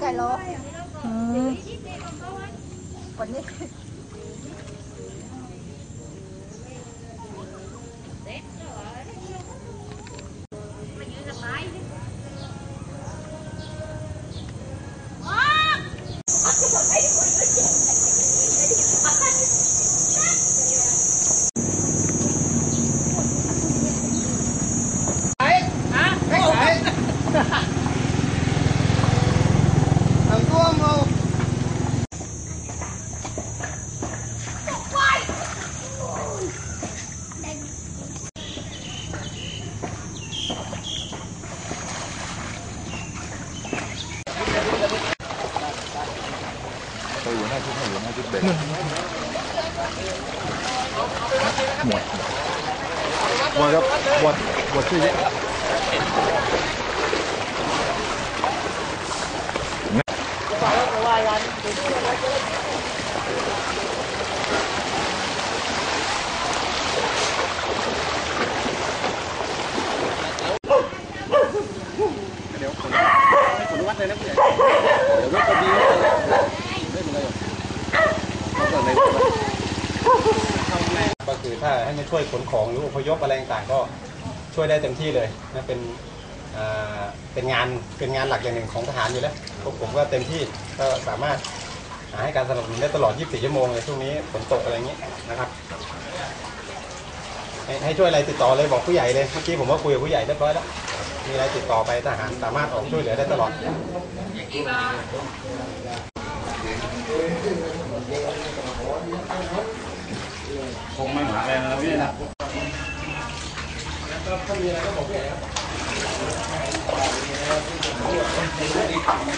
ไก่โลอืมวันนี้ hai chút này hai chút bể. Một một đâu một một chưa dễ Hãy cho kênh Ghiền Mì คือถ้าให้มาช่วยขนของหรืออพยพอะไรต่างก็ช่วยได้เต็มที่เลยนะเป็นเป็นงานเป็นงานหลักอย่างหนึ่งของทหารอยู่แล้วพวกผมก็เต็มที่ก็สามารถให้การสนับสนุนได้ตลอด 24 ชั่วโมงเลยช่วงนี้ฝนตกอะไรอย่างนี้นะครับให้ให้ช่วยอะไรติดต่อเลยบอกผู้ใหญ่เลยเมื่อกี้ผมก็คุยกับผู้ใหญ่เรียบร้อยแล้วมีอะไรติดต่อไปทหารสามารถออกช่วยเหลือได้ตลอด คงไม่เหมือนแรงนะพี่นะถ้ามีอะไรก็บอกพี่